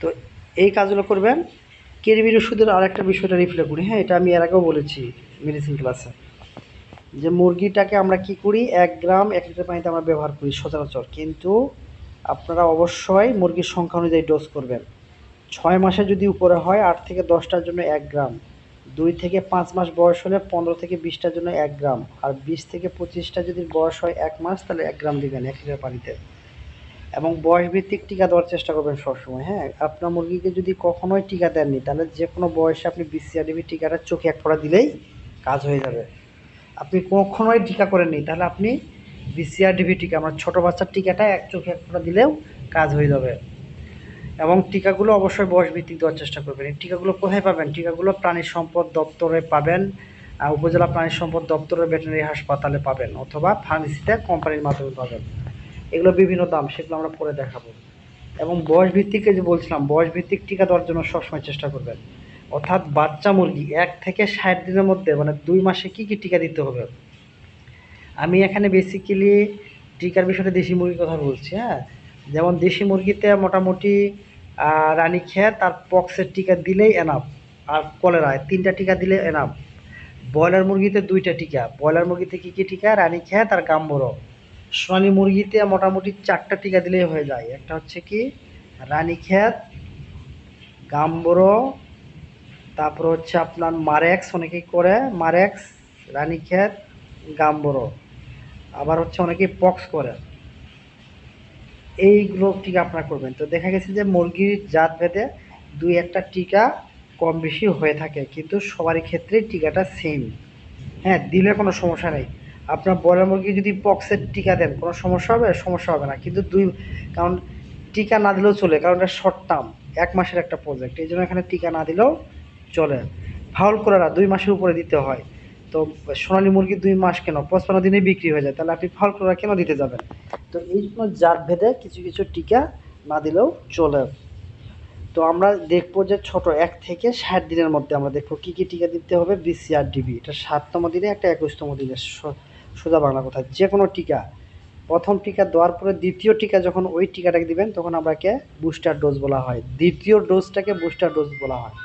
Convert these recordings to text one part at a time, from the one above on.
তো এই কাজগুলো করবেন। কৃমির ওষুধের আরেকটা বিষয়টা রিফ্লে করি। হ্যাঁ এটা আমি এর আগেও বলেছি মেডিসিন ক্লাসে যে মুরগিটাকে আমরা কি করি? এক গ্রাম, এক লিটার পানিতে আমরা ব্যবহার করি সচরাচর। কিন্তু আপনারা অবশ্যই মুরগির সংখ্যা অনুযায়ী ডোজ করবেন। ছয় মাসে যদি উপরে হয়, আট থেকে দশটার জন্য এক গ্রাম। দুই থেকে পাঁচ মাস বয়স হলে পনেরো থেকে বিশটার জন্য এক গ্রাম। আর বিশ থেকে পঁচিশটা যদি বয়স হয় এক মাস, তাহলে এক গ্রাম দিবেন, এক লিটার পানিতে। এবং বয়স ভিত্তিক টিকা দেওয়ার চেষ্টা করবেন সবসময় হ্যাঁ? আপনার মুরগিকে যদি কখনোই টিকা দেননি, তাহলে যে কোনো বয়সে আপনি বিসিআরডিবি টিকাটা চোখে এক ফোঁটা দিলেই কাজ হয়ে যাবে। আপনি কখনোই টিকা করেননি, তাহলে আপনি বিসিআরডিবি টিকা আমার ছোটো বাচ্চার টিকাটা এক চোখে এক ফোঁটা দিলেও কাজ হয়ে যাবে। এবং টিকাগুলো অবশ্যই বয়স ভিত্তিক দেওয়ার চেষ্টা করবেন। এই টিকাগুলো কোথায় পাবেন? টিকাগুলো প্রাণী সম্পদ দপ্তরে পাবেন উপজেলা প্রাণী সম্পদ দপ্তরের ভেটেরিনারি হাসপাতালে পাবেন, অথবা ফার্মেসিতে কোম্পানির মাধ্যমে পাবেন। এগুলো বিভিন্ন দাম, সেগুলো আমরা পরে দেখাবো। এবং বয়স ভিত্তিক যে বলছিলাম বয়স ভিত্তিক টিকা দেওয়ার জন্য সবসময় চেষ্টা করবেন। অর্থাৎ বাচ্চা মুরগি এক থেকে ষাট দিনের মধ্যে মানে দুই মাসে কি কি টিকা দিতে হবে? আমি এখানে বেসিক্যালি টিকার বিষয়টা দেশি মুরগির কথা বলছি হ্যাঁ? যেমন দেশি মুরগিতে মোটামুটি রানী রানীক্ষেত আর পক্সের টিকা দিলেই এনাফ আর কলেরায় তিনটা টিকা দিলে এনাফ ব্রয়লার মুরগিতে দুইটা টিকা, ব্রয়লার মুরগিতে কী কী টিকা? রানীক্ষেত আর গাম্বরো সোনালি মুরগিতে মোটামুটি চারটা টিকা দিলেই হয়ে যায়। একটা হচ্ছে কি রানীক্ষেত গাম্বরো, তারপর হচ্ছে আপনার মারেক্স, অনেকেই করে, মারেক্স রানীক্ষেত গাম্বরো। আবার হচ্ছে অনেকেই পক্স করে। এইগুলো টিকা আপনারা করবেন। তো দেখা গেছে যে মুরগির জাত ভেদে দুই একটা টিকা কম বেশি হয়ে থাকে, কিন্তু সবারই ক্ষেত্রে টিকাটা সেম হ্যাঁ দিলে কোনো সমস্যা নেই। আপনার ব্রয়লার মুরগি যদি পক্সের টিকা দেন, কোনো সমস্যা হবে? সমস্যা হবে না। কিন্তু দুই, কারণ টিকা না দিলেও চলে, কারণ এটা শর্ট টার্ম এক মাসের একটা প্রজেক্ট এই জন্য এখানে টিকা না দিলেও চলে। ফাউল করারা, দুই মাসের উপরে দিতে হয়। তো সোনালী মুরগি দুই মাস কেন? পঁচপান্ন দিনে বিক্রি হয়ে যায়। তাহলে আপনি ফাউল করারা কেন দিতে যাবেন? তো এই জন্য জাত ভেদে কিছু কিছু টিকা না দিলেও চলে। তো আমরা দেখব যে ছোট এক থেকে ষাট দিনের মধ্যে আমরা দেখব কী কী টিকা দিতে হবে বিসিআর ডিবি এটা সাততম দিনে একটা একুশতম দিনে সোজা বাংলা কথা। যে কোনো টিকা। প্রথম টিকা দেওয়ার পরে দ্বিতীয় টিকা যখন ওই টিকাটাকে দিবেন, তখন আমরাকে বুস্টার ডোজ বলা হয়। দ্বিতীয় ডোজটাকে বুস্টার ডোজ বলা হয়।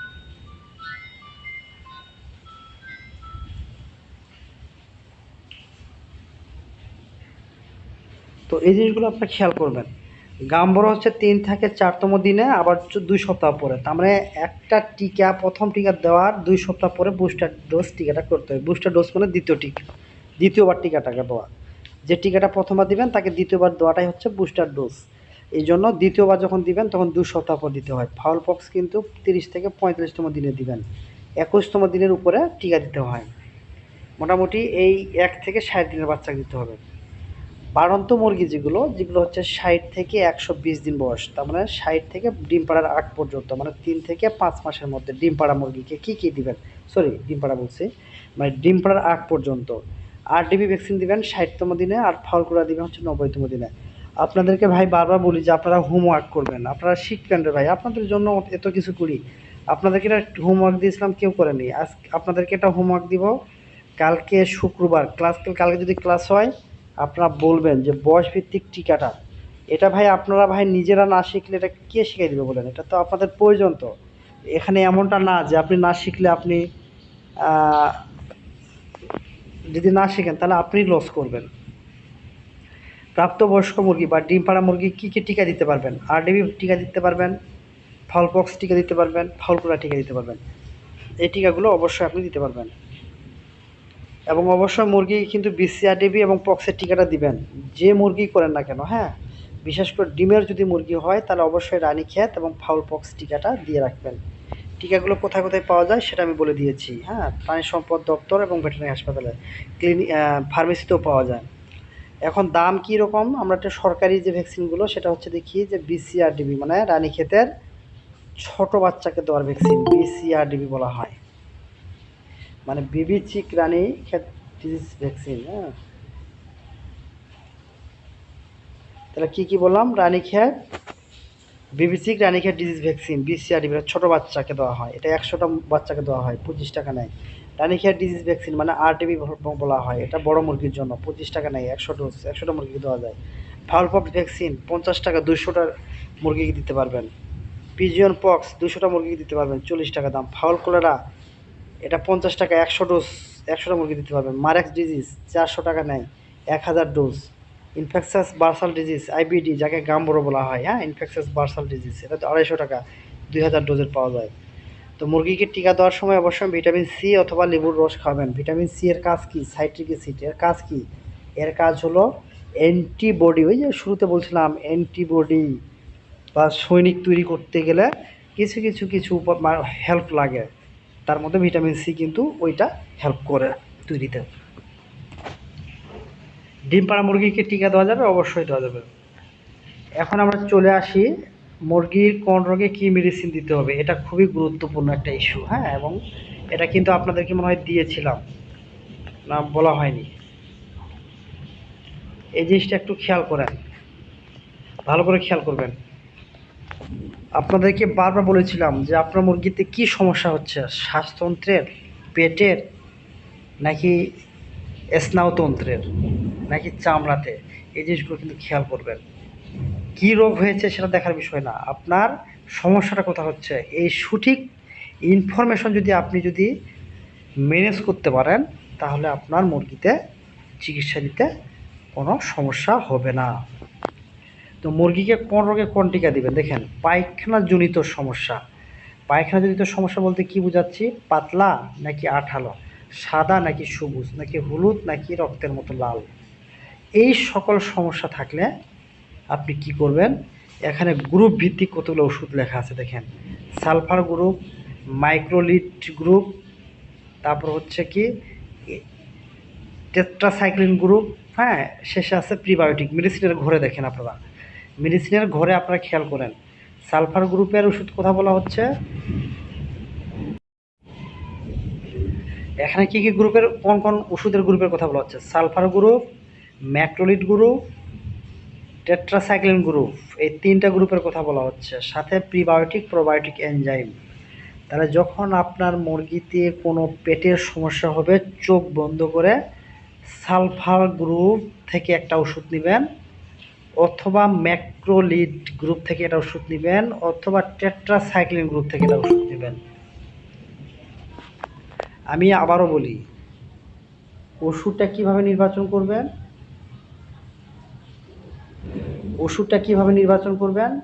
তো এই জিনিসগুলো আপনার খেয়াল করবেন। গাম্বর হচ্ছে তিন থেকে চারতম দিনে, আবার দুই সপ্তাহ পরে। তার মানে একটা টিকা, প্রথম টিকা দেওয়ার দুই সপ্তাহ পরে বুস্টার ডোজ টিকাটা করতে হবে। বুস্টার ডোজ মানে দ্বিতীয় টিকা, দ্বিতীয়বার টিকাটাকে দেওয়া। যে টিকাটা প্রথমবার দিবেন, তাকে দ্বিতীয়বার দেওয়াটাই হচ্ছে বুস্টার ডোজ। এই জন্য দ্বিতীয়বার যখন দিবেন, তখন দুই সপ্তাহ পর দিতে হয়। ফাউল পক্স কিন্তু তিরিশ থেকে পঁয়তাল্লিশতম দিনে দিবেন। একুশতম দিনের উপরে টিকা দিতে হয়। মোটামুটি এই এক থেকে ষাট দিনের বাচ্চাকে দিতে হবে। বাড়ন্ত মুরগি যেগুলো যেগুলো হচ্ছে ষাট থেকে একশো বিশ দিন বয়স, তার মানে ষাট থেকে ডিম পাড়ার আগ পর্যন্ত মানে তিন থেকে পাঁচ মাসের মধ্যে ডিম পাড়া মুরগিকে কী কী দিবেন? সরি ডিম পাড়া বলছি মানে ডিম পাড়ার আগ পর্যন্ত। আর ডিবি ভ্যাকসিন দিবেন ষাটতম দিনে আর ফাউল করা দিবেন হচ্ছে নব্বইতম দিনে। আপনাদেরকে ভাই বারবার বলি যে আপনারা হোমওয়ার্ক করবেন, আপনারা শিখবেন রে ভাই, আপনাদের জন্য এত কিছু করি। আপনাদেরকে এটা হোমওয়ার্ক দিয়েছিলাম, কেউ করেনি। আজ আপনাদেরকে এটা হোমওয়ার্ক দিব, কালকে শুক্রবার ক্লাস কালকে যদি ক্লাস হয় আপনারা বলবেন যে বয়স ভিত্তিক টিকাটা। এটা ভাই আপনারা ভাই নিজেরা না শিখলে এটা কে শিখিয়ে দেবে বলেন? এটা তো আপনাদের প্রয়োজন তো। এখানে এমনটা না যে আপনি না শিখলে আপনি যদি না শিখেন তাহলে আপনি লস করবেন। প্রাপ্তবয়স্ক মুরগি বা ডিম পাড়া মুরগি কী কী টিকা দিতে পারবেন? আরডিবি টিকা দিতে পারবেন ফলপক্স টিকা দিতে পারবেন ফলকুড়া টিকা দিতে পারবেন। এই টিকাগুলো অবশ্যই আপনি দিতে পারবেন। এবং অবশ্যই মুরগি কিন্তু বিসিআরডিবি এবং পক্সের টিকাটা দিবেন। যে মুরগি করেন না কেন হ্যাঁ? বিশেষ করে ডিমের যদি মুরগি হয়, তাহলে অবশ্যই রানীক্ষেত এবং ফাউল পক্স টিকাটা দিয়ে রাখবেন। টিকাগুলো কোথায় কোথায় পাওয়া যায় সেটা আমি বলে দিয়েছি হ্যাঁ? প্রাণী সম্পদ দপ্তর এবং ভেটেরিনারি হাসপাতালে ক্লিনিক ফার্মেসিতেও পাওয়া যায়। এখন দাম কী রকম? আমরা একটা সরকারি যে ভ্যাকসিনগুলো, সেটা হচ্ছে দেখি যে বিসিআরডিবি মানে রানীক্ষেতের ছোট বাচ্চাকে দেওয়ার ভ্যাকসিন বিসিআরডিবি বলা হয়। মানে বিবি চিক রানী ক্ষেত ডিজিজ ভ্যাকসিন হ্যাঁ। তাহলে কী কী বললাম? রানীক্ষেত বিবিসিক রানীক্ষেত ডিজিজ ভ্যাকসিন বিসিআরডি ছোটো বাচ্চাকে দেওয়া হয়। এটা একশোটা বাচ্চাকে দেওয়া হয়, পঁচিশ টাকা নেয়। রানীক্ষেত ডিজিজ ভ্যাকসিন মানে আরটিবি বলা হয়। এটা বড় মুরগির জন্য, পঁচিশ টাকা নেয়, একশো ডোজ একশোটা মুরগিকে দেওয়া যায়। ফাউলপক্স ভ্যাকসিন পঞ্চাশ টাকা দুশোটা মুরগিকে দিতে পারবেন। পিজিয়ন পক্স দুশোটা মুরগিকে দিতে পারবেন, চল্লিশ টাকা দাম। ফাউল কোলেরা এটা পঞ্চাশ টাকা, একশো ডোজ একশোটা মুরগি দিতে পারবেন মারেক্স ডিজিজ চারশো টাকা নেয়, এক হাজার dose infectious bursal disease IBD যাকে গাম্বরো বলা হয় হ্যাঁ? ইনফেকশাস বার্সাল ডিজিজ এটা তো আড়াইশো টাকা, দুই হাজার ডোজের পাওয়া যায়। তো মুরগিকে টিকা দেওয়ার সময় অবশ্যই ভিটামিন সি অথবা লেবুর রস খাবেন। ভিটামিন সি এর কাজ কী? সাইট্রিক অ্যাসিড এর কাজ কী? এর কাজ হলো অ্যান্টিবডি ওই যে শুরুতে বলছিলাম অ্যান্টিবডি বা সৈনিক তৈরি করতে গেলে কিছু কিছু কিছু হেল্প লাগে। তার মধ্যে ভিটামিন সি কিন্তু ওইটা হেল্প করে তৈরিতে। ডিম পাড়া মুরগিকে টিকা দেওয়া যাবে, অবশ্যই দেওয়া যাবে। এখন আমরা চলে আসি, মুরগির কোন রোগে কী মেডিসিন দিতে হবে, এটা খুবই গুরুত্বপূর্ণ একটা ইস্যু হ্যাঁ? এবং এটা কিন্তু আপনাদেরকে মনে হয় দিয়েছিলাম, না বলা হয়নি। এই জিনিসটা একটু খেয়াল করেন, ভালো করে খেয়াল করবেন। আপনাদেরকে বারবার বলেছিলাম যে আপনার মুরগিতে কি সমস্যা হচ্ছে? শ্বাসতন্ত্রের, পেটের, নাকি স্নায়ুতন্ত্রের, নাকি চামড়াতে? এই জিনিসগুলো কিন্তু খেয়াল করবেন। কি রোগ হয়েছে সেটা দেখার বিষয় না। আপনার সমস্যাটা কোথা হচ্ছে? এই সঠিক ইনফরমেশন যদি আপনি যদি ম্যানেজ করতে পারেন, তাহলে আপনার মুরগিতে চিকিৎসা দিতে কোনো সমস্যা হবে না। তো মুরগিকে কোন রোগে কোন টিকা দিবেন? দেখেন, পায়খানা জনিত সমস্যা। পায়খানা জনিত সমস্যা বলতে কি বোঝাচ্ছি? পাতলা নাকি আঠালো? সাদা নাকি সবুজ? নাকি হলুদ নাকি রক্তের মতো লাল? এই সকল সমস্যা থাকলে আপনি কি করবেন? এখানে গ্রুপ ভিত্তিক কতগুলো ওষুধ লেখা আছে দেখেন। সালফার গ্রুপ মাইক্রোলিট গ্রুপ তারপর হচ্ছে কি টেট্রাসাইক্লিন গ্রুপ হ্যাঁ শেষে আছে প্রিবায়োটিক মেডিসিনের ঘরে দেখেন আপনারা। মেডিসিনের ঘরে আপনারা খেয়াল করেন। সালফার গ্রুপের ওষুধ কথা বলা হচ্ছে। এখানে কী কী গ্রুপের, কোন কোন ওষুধের গ্রুপের কথা বলা হচ্ছে? Sulphur group macrolide group, tetracycline group, এই তিনটা গ্রুপের কথা বলা হচ্ছে। সাথে প্রিবায়োটিক, প্রোবায়োটিক এনজাইম। তাহলে যখন আপনার মুরগিতে কোনো পেটের সমস্যা হবে, চোখ বন্ধ করে সালফার গ্রুপ থেকে একটা ওষুধ নেবেন। অথবা ম্যাক্রোলিড গ্রুপ থেকে এটা ওষুধ নেবেন, অথবা টেট্রাসাইক্লিন গ্রুপ থেকে এটা ওষুধ নেবেন। আমি আবারও বলি, ওষুধটা কীভাবে নির্বাচন করবেন? ওষুধটা কীভাবে নির্বাচন করবেন?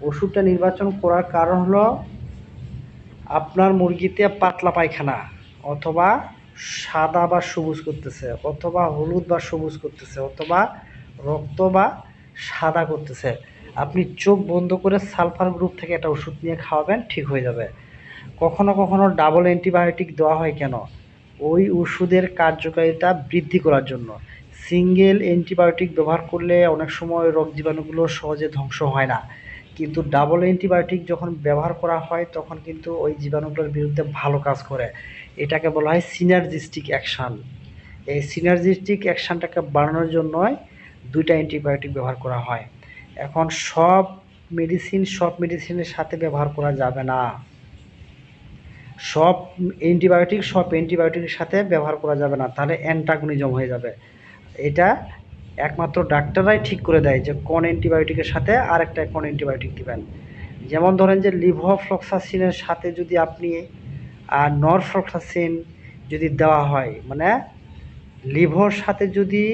ওষুধটা নির্বাচন করার কারণ হলো, আপনার মুরগিতে পাতলা পায়খানা, অথবা সাদা বা সবুজ করতেছে, অথবা হলুদ বা সবুজ করতেছে, অথবা রক্ত বা সাদা করতেছে। আপনি চোখ বন্ধ করে সালফার গ্রুপ থেকে একটা ওষুধ নিয়ে খাওয়াবেন, ঠিক হয়ে যাবে। কখনো কখনো ডাবল অ্যান্টিবায়োটিক দেওয়া হয় কেন? ওই ওষুধের কার্যকারিতা বৃদ্ধি করার জন্য। সিঙ্গেল অ্যান্টিবায়োটিক ব্যবহার করলে অনেক সময় রোগ জীবাণুগুলো সহজে ধ্বংস হয় না। কিন্তু ডাবল অ্যান্টিবায়োটিক যখন ব্যবহার করা হয়, তখন কিন্তু ওই জীবাণুগুলোর বিরুদ্ধে ভালো কাজ করে। এটাকে বলা হয় সিনার্জিস্টিক অ্যাকশান। এই সিনার্জিস্টিক অ্যাকশানটাকে বাড়ানোর জন্যই দুইটা অ্যান্টিবায়োটিক ব্যবহার করা হয়। এখন সব মেডিসিন সব মেডিসিনের সাথে ব্যবহার করা যাবে না। সব অ্যান্টিবায়োটিক সব অ্যান্টিবায়োটিকের সাথে ব্যবহার করা যাবে না, তাহলে অ্যান্টাগনিজম হয়ে যাবে। এটা একমাত্র ডাক্তাররাই ঠিক করে দেয় যে কোন অ্যান্টিবায়োটিকের সাথে আরেকটা কোন অ্যান্টিবায়োটিক দিবেন। যেমন ধরেন যে লিভোফ্লক্সাসিনের সাথে যদি আপনি, আর নরফ্লক্সাসিন যদি দেওয়া হয় মানে লিভোর সাথে যদি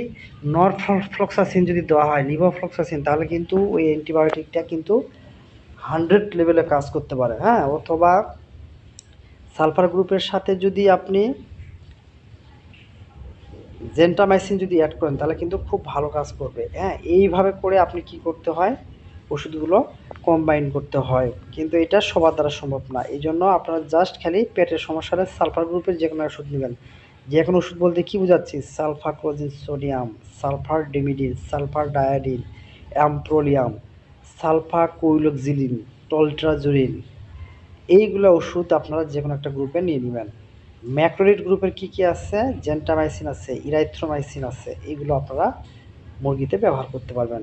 নরফ্লক্সাসিন যদি দেওয়া হয় লিভোফ্লক্সাসিন তাহলে কিন্তু ওই অ্যান্টিবায়োটিকটা কিন্তু হান্ড্রেড লেভেলে কাজ করতে পারে হ্যাঁ? অথবা সালফার গ্রুপের সাথে যদি আপনি জেন্টামাইসিন যদি অ্যাড করেন, তাহলে কিন্তু খুব ভালো কাজ করবে হ্যাঁ? এইভাবে করে আপনি কি করতে হয়? ওষুধগুলো কম্বাইন করতে হয়, কিন্তু এটা সবার দ্বারা সম্ভব না। এই জন্য আপনারা জাস্ট খালি পেটের সমস্যা হলে সালফার গ্রুপের যে কোনো ওষুধ নেবেন। যে কোনো ওষুধ বলতে কী বোঝাচ্ছি? Sulfaclozine sodium sulfadimidine sulfadiazine amprolium, sulfaquinoxaline, toltrazuril. এইগুলো ওষুধ আপনারা যে কোনো একটা গ্রুপে নিয়ে নেবেন। ম্যাক্রোলিট গ্রুপের কি কি আছে? জেন্টামাইসিন আছে, ইরাইথ্রোমাইসিন আছে, এগুলো আপনারা মুরগিতে ব্যবহার করতে পারবেন।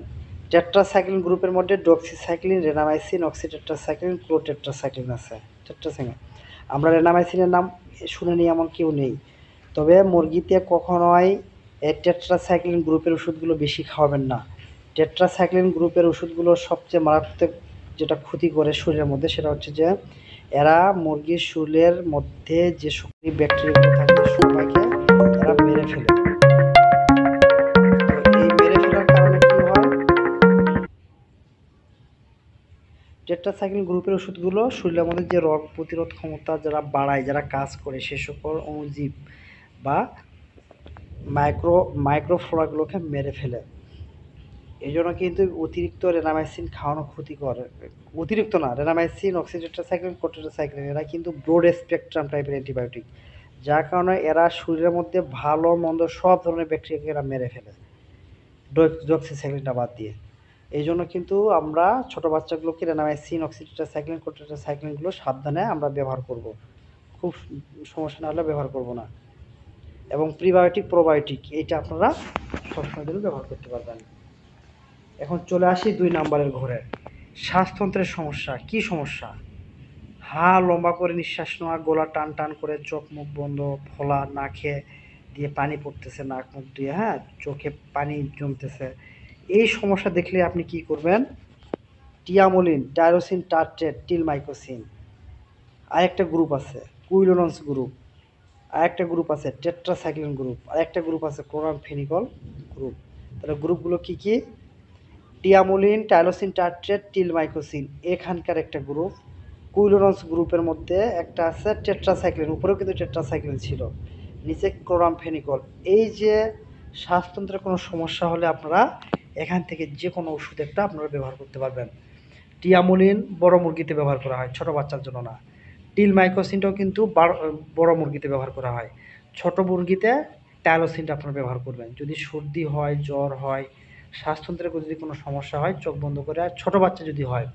টেট্রাসাইক্লিন গ্রুপের মধ্যে ডক্সিসাইক্লিন, রেনামাইসিন, অক্সিটেট্রাসাইক্লিন, ক্লোটেট্রাসাইক্লিন আছে। টেট্রাসাইক্লিন। আমরা রেনামাইসিনের নাম শুনে নিই, এমন কেউ নেই। তবে মুরগিতে কখনোই টেট্রাসাইক্লিন গ্রুপের ওষুধগুলো বেশি খাওয়াবেন না। টেট্রাসাইক্লিন গ্রুপের ওষুধগুলো সবচেয়ে মারাত্মক যেটা ক্ষতি করে শরীরের মধ্যে সেটা হচ্ছে যে, এরা মুরগির শরীরের মধ্যে যে শক্তি ব্যাকটেরিয়াগুলো থাকে, সবাইকে এরা মেরে ফেলে। টেট্রাসাইক্লিন গ্রুপের ওষুধগুলো শরীরের মধ্যে যে রোগ প্রতিরোধ ক্ষমতা যারা বাড়ায়, যারা কাজ করে, সে সকল অণুজীব বা মাইক্রো, মাইক্রোফ্লোরাগুলোকে মেরে ফেলে। এই জন্য কিন্তু অতিরিক্ত রেনামাইসিন খাওয়ানো ক্ষতিকর। অতিরিক্ত না, রেনামাইসিন অক্সিডেট্রাসাইক্লিন কোটেট্রাসাইক্লিন এরা কিন্তু ব্রড স্পেকট্রাম টাইপের অ্যান্টিবায়োটিক। যার কারণে এরা শরীরের মধ্যে ভালো, মন্দ সব ধরনের ব্যাকটেরিয়াকে এরা মেরে ফেলে। ডক্সিসাইক্লিনটা বাদ দিয়ে। এই জন্য কিন্তু আমরা ছোটো বাচ্চাগুলোকে রেনামাইসিন অক্সিডেট্রাসাইক্লিন কোটেট্রাসাইক্লিনগুলো সাবধানে আমরা ব্যবহার করব। খুব সমস্যা না হলে ব্যবহার করব না। এবং প্রিবায়োটিক প্রোবায়োটিক এইটা আপনারা সবসময় জন্য ব্যবহার করতে পারবেন। এখন চলে আসি দুই নাম্বারের ঘরে। শ্বাসতন্ত্রের সমস্যা, কি সমস্যা? হা, লম্বা করে নিঃশ্বাস নেওয়া, গলা টান টান করে চোখ মুখ বন্ধ, ফোলা নাকে দিয়ে পানি পড়তেছে, নাক মুখ দিয়ে হ্যাঁ চোখে পানি জমতেছে। এই সমস্যা দেখলে আপনি কি করবেন? Tiamulin, tylosin tartrate tilmicosin. আরেকটা গ্রুপ আছে, কুইলোনস গ্রুপ আরেকটা গ্রুপ আছে টেট্রাসাইক্লিন গ্রুপ আর একটা গ্রুপ আছে ক্লোরাম ফেনিকল গ্রুপ তাহলে গ্রুপগুলো কি কি? টিয়ামোলিন টাইলোসিন টার্ট্রেট টিলমাইকোসিন এখানকার একটা গ্রুপ কুইলোনস গ্রুপের মধ্যে একটা আছে টেট্রাসাইক্লিন উপরেও কিন্তু টেট্রাসাইক্লিন ছিল, নিচে ক্লোরাম ফেনিকল এই যে শ্বাসতন্ত্রের কোনো সমস্যা হলে আপনারা এখান থেকে যে কোনো ওষুধ একটা আপনারা ব্যবহার করতে পারবেন। টিয়ামোলিন বড় মুরগিতে ব্যবহার করা হয়, ছোট বাচ্চার জন্য না। টিল মাইক্রোসিনটাও কিন্তু বাড়- মুরগিতে ব্যবহার করা হয়। ছোট মুরগিতে টাইলোসিনটা আপনারা ব্যবহার করবেন। যদি সর্দি হয়, জ্বর হয় শ্বাসতন্ত্রের যদি কোনো সমস্যা হয়, চোখ বন্ধ করে আর ছোটো বাচ্চা যদি হয়,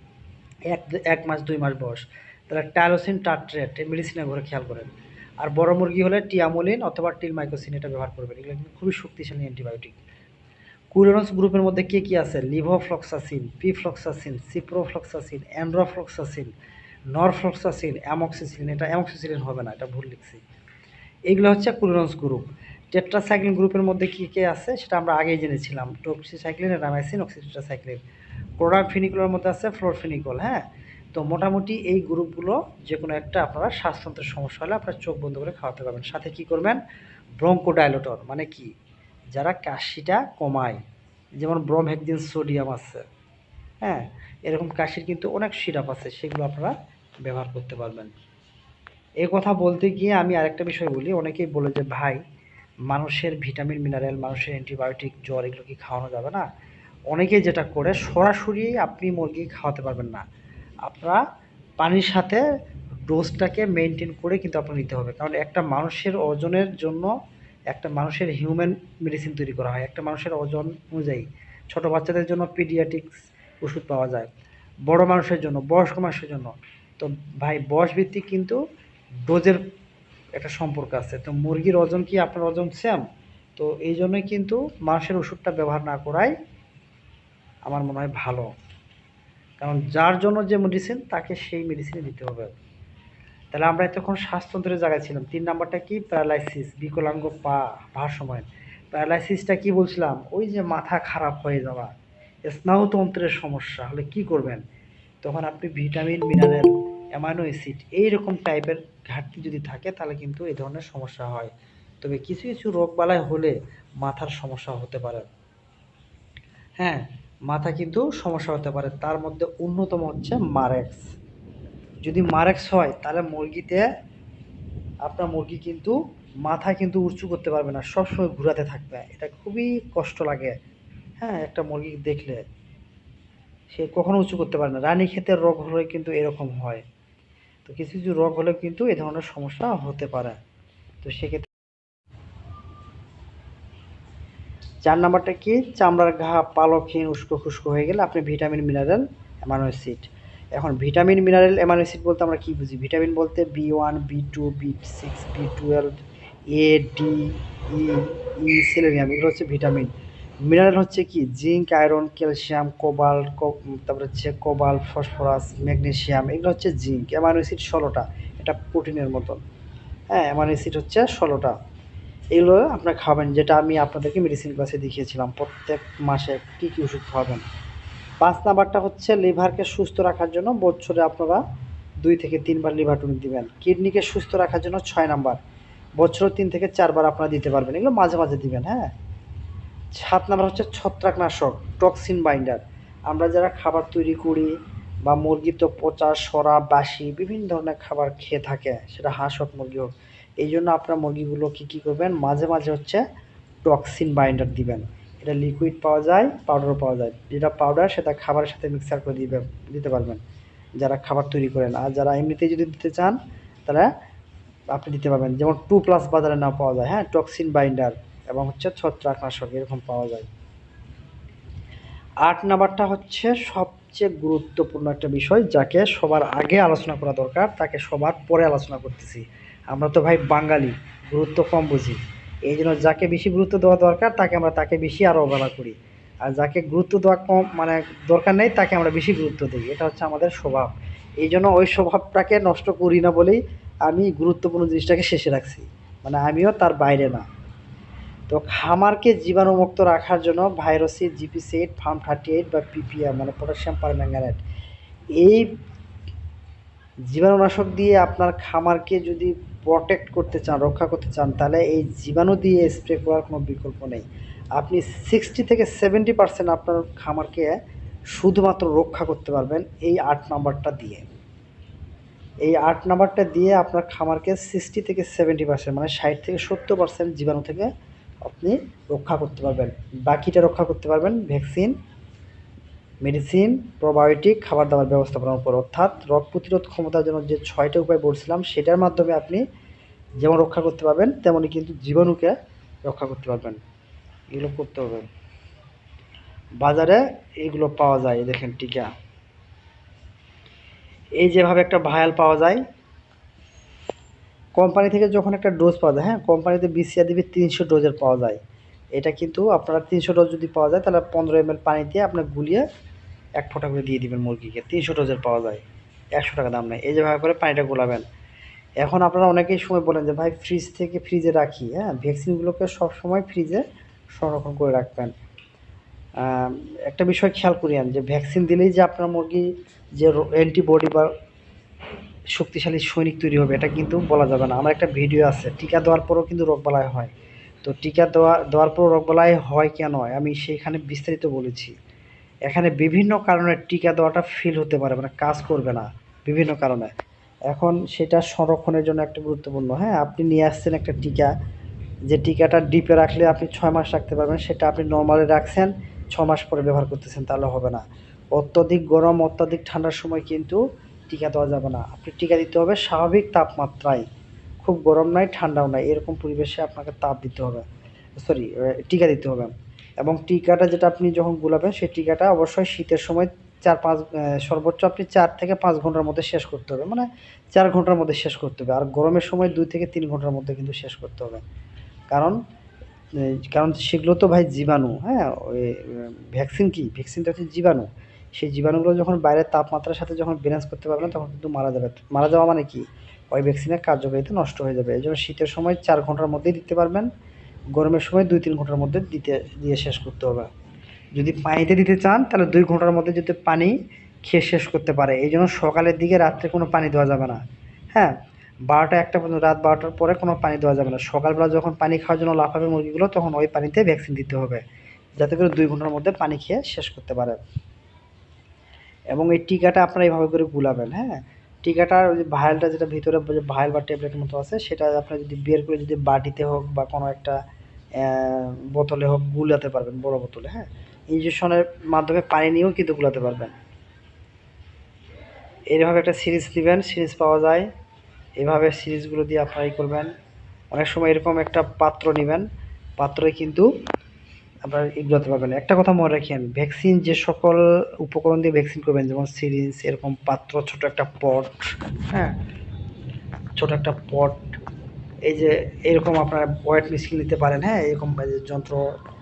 এক এক মাস, দুই মাস বয়স, তাহলে টাইলোসিন টার্ট্রেট এই মেডিসিনের ঘরে খেয়াল করেন। আর বড় মুরগি হলে টিয়ামোলিন অথবা টিল মাইক্রোসিন এটা ব্যবহার করবেন। এগুলো কিন্তু খুবই শক্তিশালী অ্যান্টিবায়োটিক। কুইলোনস গ্রুপের মধ্যে কে কী আছে? Levofloxacin, pefloxacin, ciprofloxacin, enrofloxacin norfloxacin amoxicillin এটা অ্যামক্সিসিলিন হবে না, এটা ভুল লিখছি। এগুলো হচ্ছে কুইলোনস গ্রুপ। টেট্রাসাইক্লিন গ্রুপের মধ্যে কী, কে আছে? সেটা আমরা আগেই জেনেছিলাম। টক্সিসাইক্লিন রামাইসিন অক্সিটেট্রাসাইক্লিন ক্লোরাফিনিকলের মধ্যে আছে ফ্লোরফিনিকল হ্যাঁ? তো মোটামুটি এই গ্রুপগুলো যে কোনো একটা আপনারা শ্বাসতন্ত্রের সমস্যা হলে আপনারা চোখ বন্ধ করে খাওয়াতে পারবেন। সাথে কি করবেন? ব্রঙ্কোডাইলোটর মানে কি? যারা কাশিটা কমায়, যেমন ব্রোমহেকদিন সোডিয়াম আছে হ্যাঁ? এরকম কাশির কিন্তু অনেক সিরাপ আছে, সেগুলো আপনারা ব্যবহার করতে পারবেন। এই কথা বলতে গিয়ে আমি আরেকটা বিষয় বলি, অনেকেই বলে যে, ভাই, মানুষের ভিটামিন, মিনারেল, মানুষের অ্যান্টিবায়োটিক, জ্বর, এগুলো কি খাওয়ানো যাবে না? অনেকেই যেটা করে, সরাসরি আপনি মুরগি খাওয়াতে পারবেন না। আপনারা পানির সাথে ডোজটাকে মেনটেন করে কিন্তু আপনার নিতে হবে। কারণ একটা মানুষের ওজনের জন্য একটা মানুষের হিউম্যান মেডিসিন তৈরি করা হয়। একটা মানুষের ওজন অনুযায়ী ছোট বাচ্চাদের জন্য পিডিয়াটিক্স ওষুধ পাওয়া যায়, বড় মানুষের জন্য, বয়স্ক মানুষের জন্য। তো ভাই বয়স ভিত্তিক কিন্তু ডোজের একটা সম্পর্ক আছে। তো মুরগির ওজন কি আপনার ওজন সেম তো এই জন্যই কিন্তু মানুষের ওষুধটা ব্যবহার না করাই আমার মনে হয় ভালো। কারণ যার জন্য যে মেডিসিন তাকে সেই মেডিসিনই দিতে হবে। তাহলে আমরা এতক্ষণ শ্বাসতন্ত্রের জায়গায় ছিলাম। তিন নাম্বারটা কি? প্যারালাইসিস বিকলাঙ্গ পা, ভারসময়। প্যারালাইসিসটা কি বলছিলাম? ওই যে মাথা খারাপ হয়ে যাওয়া, স্নায়ুতন্ত্রের সমস্যা, হলে কি করবেন? তখন আপনি ভিটামিন মিনারেল অ্যামাইনো অ্যাসিড এইরকম টাইপের ঘাটতি যদি থাকে, তাহলে কিন্তু এই ধরনের সমস্যা হয়। তবে কিছু কিছু রোগবালাই হলে মাথার সমস্যা হতে পারে। হ্যাঁ মাথা কিন্তু সমস্যা হতে পারে। তার মধ্যে অন্যতম হচ্ছে মারেক্স। যদি মারেক্স হয়, তাহলে মুরগিতে, আপনার মুরগি কিন্তু মাথা কিন্তু উঁচু করতে পারবে না, সবসময় ঘুরাতে থাকবে। এটা খুবই কষ্ট লাগে। হ্যাঁ একটা মুরগি দেখলে, সে কখনো উঁচু করতে পারে না। রানী ক্ষেতের রোগ হলে কিন্তু এরকম হয়। তো কিছু কিছু রোগ হলে কিন্তু এ ধরনের সমস্যা হতে পারে। তো সেক্ষেত্রে চার নাম্বারটা কি? চামড়ার ঘা পালকহীন উস্কো খুস্কো হয়ে গেলে আপনি ভিটামিন, মিনারেল, অ্যামাইনো অ্যাসিড। এখন ভিটামিন, মিনারেল, অ্যামাইনো অ্যাসিড বলতে আমরা কি বুঝি? ভিটামিন বলতে B one, B two, B six, B twelve, A, D, E E selenium এগুলো হচ্ছে ভিটামিন। মিনারেল হচ্ছে কি? জিঙ্ক আয়রন ক্যালসিয়াম কোবাল তারপরে হচ্ছে কোবাল ফসফরাস ম্যাগনেশিয়াম এগুলো হচ্ছে জিঙ্ক অ্যামাইনো অ্যাসিড ষোলোটা। এটা প্রোটিনের মতন। হ্যাঁ অ্যামাইনো অ্যাসিড হচ্ছে ষোলোটা। এগুলো আপনার খাবেন, যেটা আমি আপনাদেরকে মেডিসিন ক্লাসে দেখিয়েছিলাম। প্রত্যেক মাসে কী কী ওষুধ খাওয়াবেন পাঁচ নাম্বারটা হচ্ছে লিভারকে সুস্থ রাখার জন্য বছরে আপনারা দুই থেকে তিনবার লিভার টনিক দিবেন। কিডনিকে সুস্থ রাখার জন্য ছয় নাম্বার। বছরে তিন থেকে চারবার আপনারা দিতে পারবেন। এগুলো মাঝে মাঝে দিবেন হ্যাঁ। সাত নাম্বার হচ্ছে ছত্রাকনাশক টক্সিন বাইন্ডার আমরা যারা খাবার তৈরি করি বা মুরগি তো পচা, সরা, বাসি বিভিন্ন ধরনের খাবার খেয়ে থাকে, সেটা হাঁস হোক মুরগি হোক, এই জন্য আপনার মুরগিগুলো কী কী করবেন? মাঝে মাঝে হচ্ছে টক্সিন বাইন্ডার দিবেন। এটা লিকুইড পাওয়া যায় পাউডারও পাওয়া যায়। যেটা পাউডার সেটা খাবারের সাথে মিক্সার করে দিবে, দিতে পারবেন, যারা খাবার তৈরি করেন। আর যারা এমনিতেই যদি দিতে চান, তারা আপনি দিতে পারবেন। যেমন টু প্লাস বাজারে না পাওয়া যায় হ্যাঁ টক্সিন বাইন্ডার এবং হচ্ছে ছত্রাকনাশক এরকম পাওয়া যায়। আট নাম্বারটা হচ্ছে সবচেয়ে গুরুত্বপূর্ণ একটা বিষয় যাকে সবার আগে আলোচনা করা দরকার, তাকে সবার পরে আলোচনা করতেছি। আমরা তো ভাই বাঙালি, গুরুত্ব কম বুঝি। এই জন্য যাকে বেশি গুরুত্ব দেওয়া দরকার, তাকে আমরা তাকে বেশি আরও অবহেলা করি। আর যাকে গুরুত্ব দেওয়া কম মানে দরকার নেই, তাকে আমরা বেশি গুরুত্ব দিই। এটা হচ্ছে আমাদের স্বভাব। এই জন্য ওই স্বভাবটাকে নষ্ট করি না বলেই আমি গুরুত্বপূর্ণ জিনিসটাকে শেষে রাখছি। মানে আমিও তার বাইরে না। তো খামারকে জীবাণুমুক্ত রাখার জন্য ভাইরসি জিপি সেট, ফার্ম থার্টি এইট বা পিপিএম মানে পটাশিয়াম পারম্যাঙ্গানেট। এই জীবাণুনাশক দিয়ে আপনার খামারকে যদি প্রোটেক্ট করতে চান, রক্ষা করতে চান, তাহলে এই জীবাণু দিয়ে স্প্রে করার কোনো বিকল্প নেই। আপনি সিক্সটি থেকে সেভেন্টি পার্সেন্ট আপনার খামারকে শুধুমাত্র রক্ষা করতে পারবেন এই আট নাম্বারটা দিয়ে। এই আট নাম্বারটা দিয়ে আপনার খামারকে সিক্সটি থেকে সেভেন্টি পার্সেন্ট মানে ষাট থেকে সত্তর পার্সেন্ট জীবাণু থেকে আপনি রক্ষা করতে পারবেন। বাকিটা রক্ষা করতে পারবেন ভ্যাকসিন মেডিসিন প্রোবায়োটিক খাবার দাবার ব্যবস্থাপনার উপর। অর্থাৎ রোগ প্রতিরোধ ক্ষমতার জন্য যে ছয়টা উপায় বলছিলাম, সেটার মাধ্যমে আপনি যেমন রক্ষা করতে পারবেন, তেমনই কিন্তু জীবাণুকে রক্ষা করতে পারবেন। এগুলো করতে হবে। বাজারে এগুলো পাওয়া যায় দেখেন টিকা। এই যেভাবে একটা ভায়াল পাওয়া যায় কোম্পানি থেকে যখন একটা ডোজ পাওয়া যায় হ্যাঁ কোম্পানিতে বিসিআর দিবে তিনশো ডোজের পাওয়া যায়। এটা কিন্তু আপনারা তিনশো ডোজ যদি পাওয়া যায়, তাহলে পনেরো এম এল দিয়ে আপনার গুলিয়ে এক ফোঁটা করে দিয়ে দিবেন মুরগিকে। তিনশো ডোজের পাওয়া যায়। একশো টাকা দাম নেই এই যেভাবে করে পানিটা গোলাবেন। এখন আপনারা অনেকেই সময় বলেন যে, ভাই ফ্রিজ থেকে ফ্রিজে রাখি। হ্যাঁ ভ্যাকসিনগুলোকে সবসময় ফ্রিজে সংরক্ষণ করে রাখবেন। একটা বিষয় খেয়াল করিয়েন যে, ভ্যাকসিন দিলেই যে আপনার মুরগি যে অ্যান্টিবডি বা শক্তিশালী সৈনিক তৈরি হবে, এটা কিন্তু বলা যাবে না। আমার একটা ভিডিও আছে, টিকা দেওয়ার পরেও কিন্তু রোগবালাই হয়। তো টিকা দেওয়া, দেওয়ার পর রোগবালাই হয় কেন? আমি সেইখানে বিস্তারিত বলেছি। এখানে বিভিন্ন কারণে টিকা দেওয়াটা ফিল হতে পারে মানে কাজ করবে না, বিভিন্ন কারণে। এখন সেটা সংরক্ষণের জন্য একটা গুরুত্বপূর্ণ হ্যাঁ আপনি নিয়ে আসছেন একটা টিকা, যে টিকাটা ডিপে রাখলে আপনি ছয় মাস রাখতে পারবেন, সেটা আপনি নর্মালে রাখছেন ছ মাস পরে ব্যবহার করতেছেন, তাহলে হবে না। অত্যধিক গরম, অত্যাধিক ঠান্ডার সময় কিন্তু টিকা দেওয়া যাবে না। আপনি টিকা দিতে হবে স্বাভাবিক তাপমাত্রায়। খুব গরম নয় ঠান্ডাও নয় এরকম পরিবেশে আপনাকে তাপ দিতে হবে। সরি টিকা দিতে হবে। এবং টিকাটা যেটা আপনি যখন গুলাবেন, সেই টিকাটা অবশ্যই শীতের সময় চার পাঁচ সর্বোচ্চ আপনি চার থেকে পাঁচ ঘণ্টার মধ্যে শেষ করতে হবে। মানে চার ঘণ্টার মধ্যে শেষ করতে হবে। আর গরমের সময় দুই থেকে তিন ঘণ্টার মধ্যে কিন্তু শেষ করতে হবে। কারণ কারণ সেগুলো তো ভাই জীবাণু হ্যাঁ? ওই ভ্যাকসিন কি? ভ্যাকসিনটা হচ্ছে জীবাণু। সেই জীবাণুগুলো যখন বাইরের তাপমাত্রার সাথে যখন ব্যালেন্স করতে পারবে না, তখন কিন্তু মারা যাবে। মারা যাওয়া মানে কি? ওই ভ্যাকসিনের কার্যকারিতা নষ্ট হয়ে যাবে। এই জন্য শীতের সময় চার ঘণ্টার মধ্যেই দিতে পারবেন, গরমের সময় দুই তিন ঘণ্টার মধ্যে দিতে, দিয়ে শেষ করতে হবে। যদি পানিতে দিতে চান, তাহলে দুই ঘণ্টার মধ্যে যদি পানি খেয়ে শেষ করতে পারে। এই জন্য সকালের দিকে রাত্রে কোনো পানি দেওয়া যাবে না। হ্যাঁ বারোটা একটা পর্যন্ত, রাত বারোটার পরে কোনো পানি দেওয়া যাবে না। সকালবেলা যখন পানি খাওয়ার জন্য লাফাবে মুরগিগুলো, তখন ওই পানিতে ভ্যাকসিন দিতে হবে। যাতে করে দুই ঘণ্টার মধ্যে পানি খেয়ে শেষ করতে পারে। এবং এই টিকাটা আপনারা এইভাবে করে গুলাবেন হ্যাঁ? টিকাটার ওই ভায়ালটা যেটা ভিতরে ভায়াল বা ট্যাবলেটের মতো আছে, সেটা আপনার যদি বের করে যদি বাটিতে হোক বা কোনো একটা বোতলে হোক গুলাতে পারবেন, বড় বোতলে হ্যাঁ? ইনজেকশনের মাধ্যমে পানি নিয়েও কিন্তু গুলাতে পারবেন। এইভাবে একটা সিরিজ নেবেন সিরিজ পাওয়া যায়। এভাবে সিরিজগুলো দিয়ে আপনারা ই করবেন। অনেক সময় এরকম একটা পাত্র নেবেন পাত্রে কিন্তু আপনারা এগুলোতে পারবেন একটা কথা মনে রাখেন ভ্যাকসিন যে সকল উপকরণ দিয়ে ভ্যাকসিন করবেন, যেমন সিরিঞ্জ এরকম পাত্র, ছোট একটা পট হ্যাঁ? ছোট একটা পট এই যে এরকম আপনারা ওয়েট মেশিন নিতে পারেন হ্যাঁ? এরকম যন্ত্র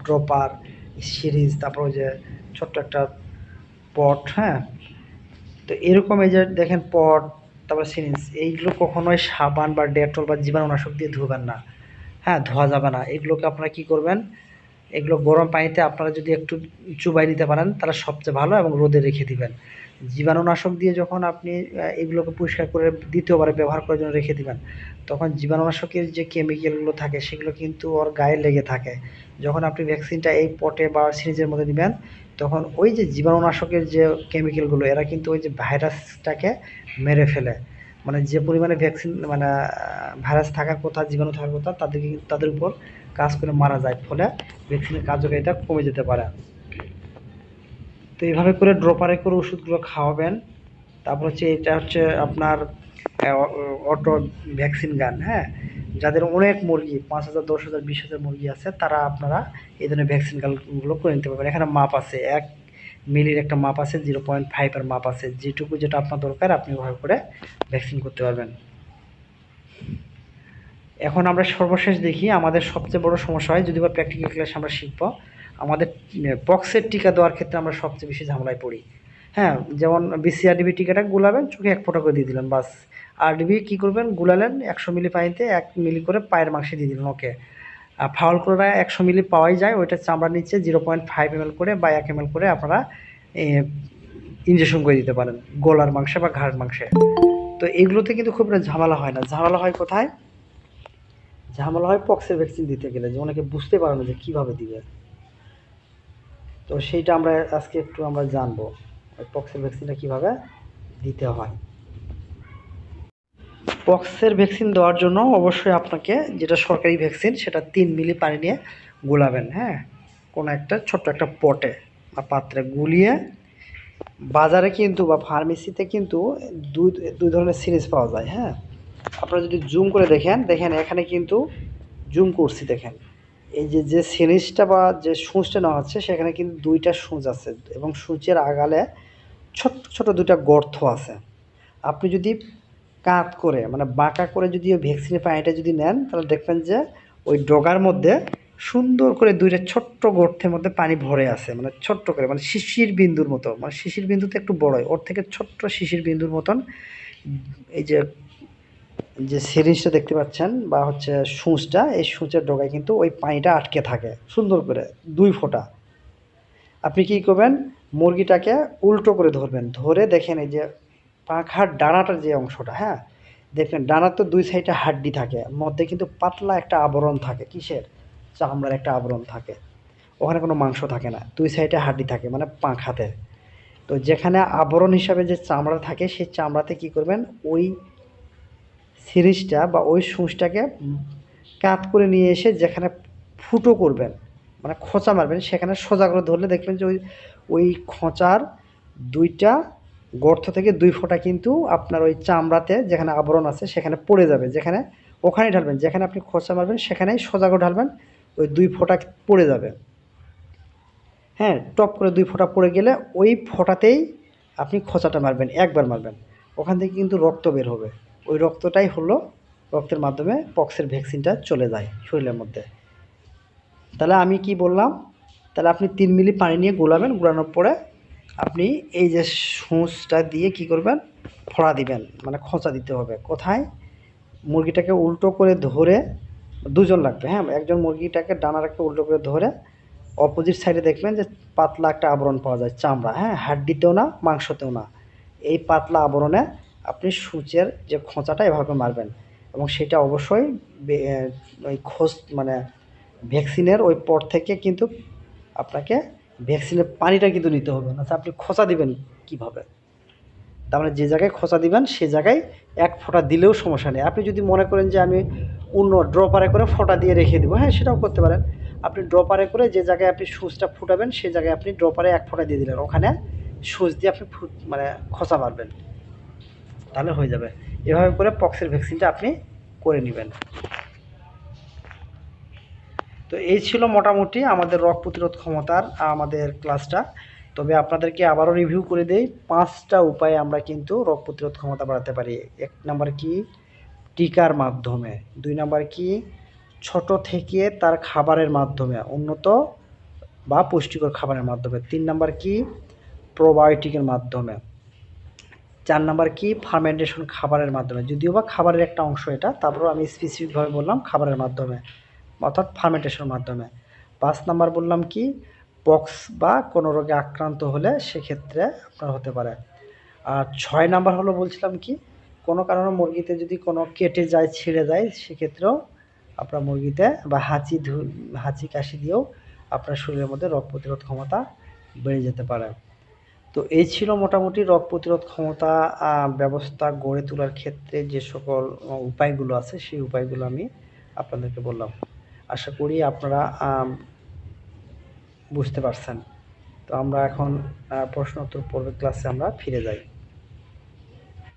ড্রপার সিরিজ তারপর ওই যে ছোট্ট একটা পট হ্যাঁ? তো এরকম এই যে দেখেন পট তারপর সিরিঞ্জ এইগুলো কখনোই সাবান বা ডেটল বা জীবাণুনাশক দিয়ে ধুবেন না। হ্যাঁ ধোয়া যাবে না। এগুলোকে আপনারা কি করবেন? এগুলো গরম পানিতে আপনারা যদি একটু চুবাই নিতে পারেন, তাহলে সবচেয়ে ভালো এবং রোদে রেখে দিবেন। জীবাণুনাশক দিয়ে যখন আপনি এগুলোকে পরিষ্কার করে দ্বিতীয়বারে ব্যবহার করার জন্য রেখে দিবেন, তখন জীবাণুনাশকের যে কেমিক্যালগুলো থাকে, সেগুলো কিন্তু ওর গায়ে লেগে থাকে। যখন আপনি ভ্যাকসিনটা এই পটে বা সিরিজের মধ্যে দিবেন, তখন ওই যে জীবাণুনাশকের যে কেমিক্যালগুলো এরা কিন্তু ওই যে ভাইরাসটাকে মেরে ফেলে। মানে যে পরিমাণে ভ্যাকসিন মানে ভাইরাস থাকার কথা, জীবাণু থাকার কথা, তাদেরকে, তাদের উপর কাজ করে মারা যায়, ফলে ভ্যাকসিনের কার্যকারিতা কমে যেতে পারে। তো এইভাবে করে ড্রপারে করে ওষুধগুলো খাওয়াবেন। তারপর হচ্ছে এটা হচ্ছে আপনার অটো ভ্যাকসিন গান হ্যাঁ? যাদের অনেক মুরগি, পাঁচ হাজার, দশ হাজার, বিশ হাজার মুরগি আছে, তারা আপনারা এই ধরনের ভ্যাকসিন গানগুলো করে নিতে পারবেন। এখানে মাপ আছে, এক মিলির একটা মাপ আছে, জিরো পয়েন্ট ফাইভের মাপ আছে। যেটুকু যেটা আপনার দরকার, আপনি ওভাবে করে ভ্যাকসিন করতে পারবেন। এখন আমরা সর্বশেষ দেখি, আমাদের সবচেয়ে বড় সমস্যা হয় যদি বা প্র্যাকটিক্যাল ক্লাস আমরা শিখব, আমাদের পক্সের টিকা দেওয়ার ক্ষেত্রে আমরা সবচেয়ে বেশি ঝামেলায় পড়ি। হ্যাঁ যেমন বিসিআরডিবি টিকাটা গুলাবেন, চোখে এক ফোঁটা করে দিয়ে দিলেন, বাস। আরডিবি কী করবেন? গুলালেন, একশো মিলি পানিতে এক মিলি করে পায়ের মাংসে দিয়ে দিলেন ওকে ফাউল ক্লোরা একশো মিলি পাওয়াই যায়, ওইটা চামড়ার নিচে জিরো পয়েন্ট ফাইভ এম করে বা এক এম করে আপনারা ইঞ্জেকশন করে দিতে পারেন, গোলার মাংসে বা ঘাড় মাংসে। তো এগুলোতে কিন্তু খুব ঝামেলা হয় না। ঝামেলা হয় কোথায়? ঝামেলা হয় পক্সের ভ্যাকসিন দিতে গেলে, যে অনেকে বুঝতে পারে না যে কীভাবে দিবে। তো সেইটা আমরা আজকে একটু আমরা জানব পক্সের ভ্যাকসিনটা কীভাবে দিতে হয়। পক্সের ভ্যাকসিন দেওয়ার জন্য অবশ্যই আপনাকে যেটা সরকারি ভ্যাকসিন সেটা তিন মিলি পানি নিয়ে গুলাবেন হ্যাঁ? কোনো একটা ছোট্ট একটা পটে বা পাত্রে গুলিয়ে বাজারে কিন্তু বা ফার্মেসিতে কিন্তু দুই দুই ধরনের সিরিজ পাওয়া যায় হ্যাঁ? আপনারা যদি জুম করে দেখেন দেখেন এখানে কিন্তু জুম করছি দেখেন। এই যে যে সিরিজটা বা যে সূঁচটা নেওয়া হচ্ছে, সেখানে কিন্তু দুইটা সূঁচ আছে এবং সূচের আগালে ছোট্ট ছোট দুইটা গর্ত আছে। আপনি যদি কাত করে মানে বাঁকা করে যদি ওই ভ্যাকসিনের পানিটা যদি নেন, তাহলে দেখবেন যে ওই ডগার মধ্যে সুন্দর করে দুইটা ছোট্ট গর্তের মধ্যে পানি ভরে আছে মানে ছোট্ট করে মানে শিশির বিন্দুর মতো মানে শিশির বিন্দুতে একটু বড় ওর থেকে ছোট্ট শিশির বিন্দুর মতন এই যে যে সিরিজটা দেখতে পাচ্ছেন বা হচ্ছে সূঁচটা, এই সূঁচের ডগায় কিন্তু ওই পানিটা আটকে থাকে, সুন্দর করে দুই ফোঁটা। আপনি কী করবেন? মুরগিটাকে উল্টো করে ধরবেন, ধরে দেখেন এই যে পাখার ডানাটার যে অংশটা হ্যাঁ? দেখবেন ডানার তো দুই সাইডে হাড্ডি থাকে, মধ্যে কিন্তু পাতলা একটা আবরণ থাকে, কিসের? চামড়ার একটা আবরণ থাকে। ওখানে কোনো মাংস থাকে না, দুই সাইডে হাড্ডি থাকে মানে পাখাতে। তো যেখানে আবরণ হিসাবে যে চামড়া থাকে, সেই চামড়াতে কি করবেন? ওই সিরিজটা বা ওই সূঁচটাকে কাত করে নিয়ে এসে যেখানে ফুটো করবেন মানে খোঁচা মারবেন সেখানে সোজা করে ধরলে দেখবেন যে ওই ওই খোঁচার দুইটা গর্ত থেকে দুই ফোঁটা কিন্তু আপনার ওই চামড়াতে যেখানে আবরণ আছে সেখানে পড়ে যাবে যেখানে ওখানেই ঢালবেন যেখানে আপনি খোঁচা মারবেন সেখানেই সোজা করে ঢালবেন ওই দুই ফোঁটা পড়ে যাবে। হ্যাঁ টপ করে দুই ফোঁটা পড়ে গেলে ওই ফোঁটাতেই আপনি খোঁচাটা মারবেন একবার মারবেন ওখান থেকে কিন্তু রক্ত বের হবে। ওই রক্তটাই হলো রক্তের মাধ্যমে পক্সের ভ্যাকসিনটা চলে যায় শরীরের মধ্যে। তাহলে আমি কি বললাম? তাহলে আপনি তিন মিলি পানি নিয়ে গোলাবেন, গোলানোর পরে আপনি এই যে সূঁচটা দিয়ে কি করবেন? ফড়া দিবেন মানে খোঁচা দিতে হবে। কোথায়? মুরগিটাকে উল্টো করে ধরে দুজন লাগবে হ্যাঁ? একজন মুরগিটাকে ডানার একটা উল্টো করে ধরে অপোজিট সাইডে দেখবেন যে পাতলা একটা আবরণ পাওয়া যায়, চামড়া হ্যাঁ? হাড্ডিতেও না, মাংসতেও না। এই পাতলা আবরণে আপনি সূচের যে খোঁচাটা এভাবে মারবেন এবং সেটা অবশ্যই ওই খোঁজ মানে ভ্যাকসিনের ওই পর থেকে কিন্তু আপনাকে ভ্যাকসিনের পানিটা কিন্তু নিতে হবে, না আপনি খোঁচা দিবেন কীভাবে? তার মানে যে জায়গায় খোঁচা দিবেন, সে জায়গায় এক ফোঁটা দিলেও সমস্যা নেই। আপনি যদি মনে করেন যে আমি অন্য ড্রপারে করে ফোঁটা দিয়ে রেখে দেবো হ্যাঁ সেটাও করতে পারেন। আপনি ড্রপারে করে যে জায়গায় আপনি সুচটা ফুটাবেন, সে জায়গায় আপনি ড্রপারে এক ফোঁটা দিয়ে দিলেন। ওখানে সুচ দিয়ে আপনি ফুট মানে খোঁচা মারবেন। তাহলে হয়ে যাবে। এভাবে করে পক্সের ভ্যাকসিনটা আপনি করে নেবেন। তো এই ছিল মোটামুটি আমাদের রোগ প্রতিরোধ ক্ষমতার, আমাদের ক্লাসটা তবে আপনাদেরকে আবারও রিভিউ করে দেই, পাঁচটা উপায়ে আমরা কিন্তু রোগ প্রতিরোধ ক্ষমতা বাড়াতে পারি। এক নাম্বার কি? টিকার মাধ্যমে। দুই নাম্বার কি? ছোট থেকে তার খাবারের মাধ্যমে, উন্নত বা পুষ্টিকর খাবারের মাধ্যমে। তিন নাম্বার কি? প্রোবায়োটিকের মাধ্যমে। চার নাম্বার কি? ফার্মেন্টেশন খাবারের মাধ্যমে। যদিও বা খাবারের একটা অংশ এটা, তারপরেও আমি স্পেসিফিকভাবে বললাম খাবারের মাধ্যমে, অর্থাৎ ফার্মেন্টেশনের মাধ্যমে। পাঁচ নাম্বার বললাম কি? পক্স বা কোনো রোগে আক্রান্ত হলে সেক্ষেত্রে আপনার হতে পারে। আর ছয় নাম্বার হলো বলছিলাম কি? কোনো কারণে মুরগিতে যদি কোনো কেটে যায়, ছিঁড়ে যায়, সেক্ষেত্রেও আপনার মুরগিতে বা হাঁচি ধু, হাঁচি কাশি দিয়েও আপনার শরীরের মধ্যে রোগ প্রতিরোধ ক্ষমতা বেড়ে যেতে পারে। তো এই ছিল মোটামুটি রোগ প্রতিরোধ ক্ষমতা ব্যবস্থা গড়ে তোলার ক্ষেত্রে যে সকল উপায়গুলো আছে সেই উপায়গুলো আমি আপনাদেরকে বললাম। আশা করি আপনারা বুঝতে পারছেন। তো আমরা এখন প্রশ্নোত্তর প্রশ্ন উত্তর পর্বের ক্লাসে আমরা ফিরে যাই।